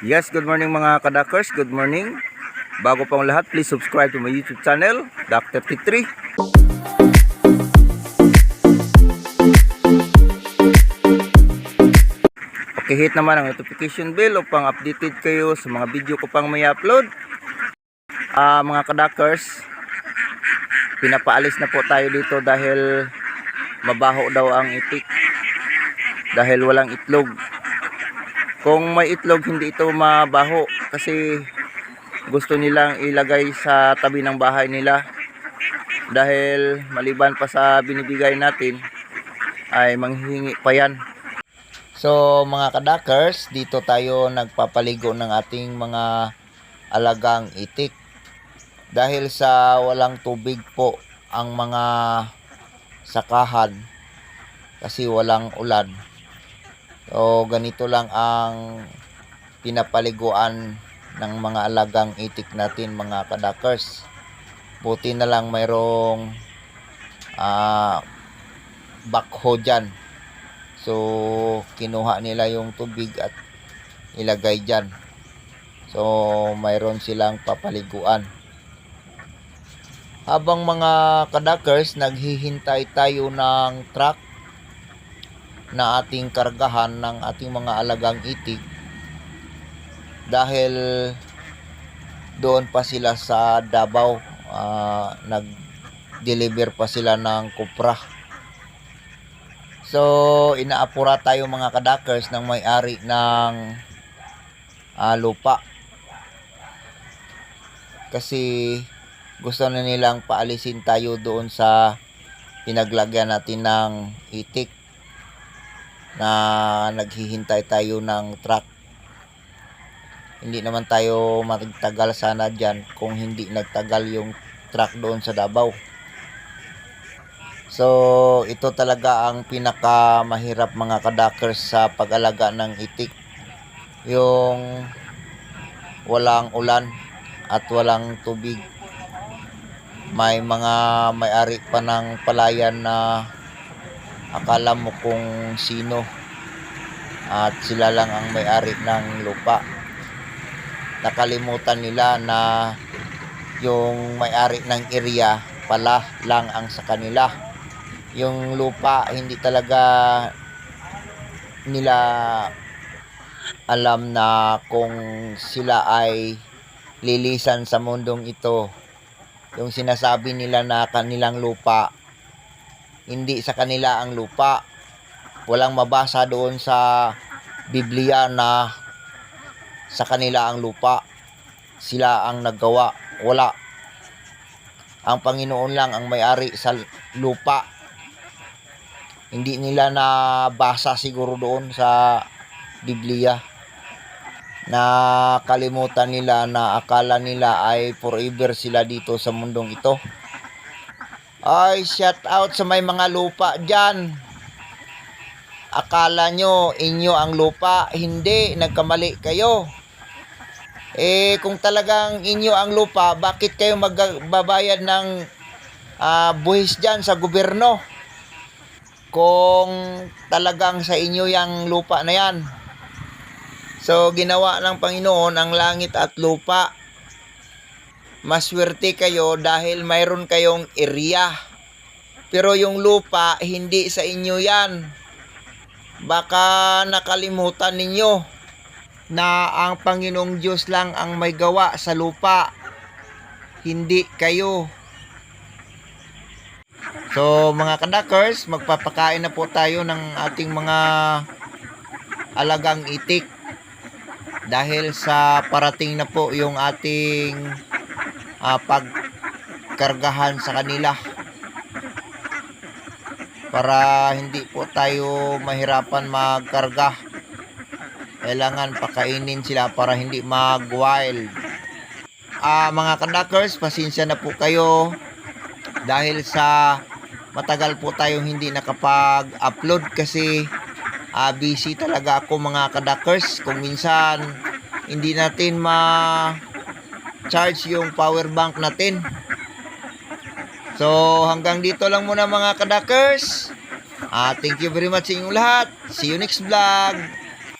Yes, good morning mga kadakers. Good morning. Bago pang lahat, please subscribe to my YouTube channel, Dr. T3. Okay, hit naman ang notification bell upang updated kayo sa mga video ko pang may upload. Ah, mga kadakers, pinapaalis na po tayo dito dahil mabaho daw ang itik. Dahil walang itlog. Kung may itlog, hindi ito mabaho kasi gusto nilang ilagay sa tabi ng bahay nila. Dahil maliban pa sa binibigay natin, ay manghihingi pa yan. So mga kadakers, dito tayo nagpapaligo ng ating mga alagang itik. Dahil sa walang tubig po ang mga sakahan kasi walang ulan. So ganito lang ang pinapaliguan ng mga alagang itik natin mga kadakers. Buti na lang mayroong ah backhoe dyan. So, kinuha nila yung tubig at ilagay dyan. So, mayroon silang papaliguan. Habang mga kadakers, naghihintay tayo ng truck na ating kargahan ng ating mga alagang itik. Dahil doon pa sila sa Davao ah, nag-deliver pa sila ng kupra. So, inaapura tayo mga kadakers ng may-ari ng ah, lupa. Kasi gusto na nilang paalisin tayo doon sa pinaglagyan natin ng itik na naghihintay tayo ng truck. Hindi naman tayo magtagal sana dyan kung hindi nagtagal yung truck doon sa Davao. So, ito talaga ang pinaka mahirap mga kadakers sa pag-alaga ng itik. Yung walang ulan at walang tubig. May mga may-ari pa ng palayan na akala mo kung sino. At sila lang ang may-ari ng lupa. Nakalimutan nila na yung may-ari ng area pala lang ang sa kanila. Yung lupa hindi talaga nila alam na kung sila ay lilisan sa mundong ito. Yung sinasabi nila na kanilang lupa hindi sa kanila ang lupa. Walang mabasa doon sa Biblia na sa kanila ang lupa. Sila ang naggawa. Wala. Ang Panginoon lang ang may-ari sa lupa. Hindi nila nabasa siguro doon sa Biblia. Na kalimutan nila na akala nila ay forever sila dito sa mundong ito ay shout out sa may mga lupa dyan akala nyo inyo ang lupa hindi nagkamali kayo eh kung talagang inyo ang lupa bakit kayo magbabayad ng ah, buhis dyan sa gobyerno kung talagang sa inyo yung lupa na yan. So, ginawa ng Panginoon ang langit at lupa. Maswerte kayo dahil mayroon kayong area. Pero yung lupa, hindi sa inyo yan. Baka nakalimutan ninyo na ang Panginoong Diyos lang ang may gawa sa lupa. Hindi kayo. So mga kadakers, magpapakain na po tayo ng ating mga alagang itik dahil sa parating na po yung ating ah, pagkargahan sa kanila. Para hindi po tayo mahirapan magkarga. Kailangan pakainin sila para hindi mag wild ah mga kadakers pasensya na po kayo. Dahil sa matagal po tayong hindi nakapag-upload kasi uh, busy talaga ako mga kadakers kung minsan hindi natin ma charge yung power bank natin. So hanggang dito lang muna mga kadakers uh, thank you very much sa inyong lahat. See you next vlog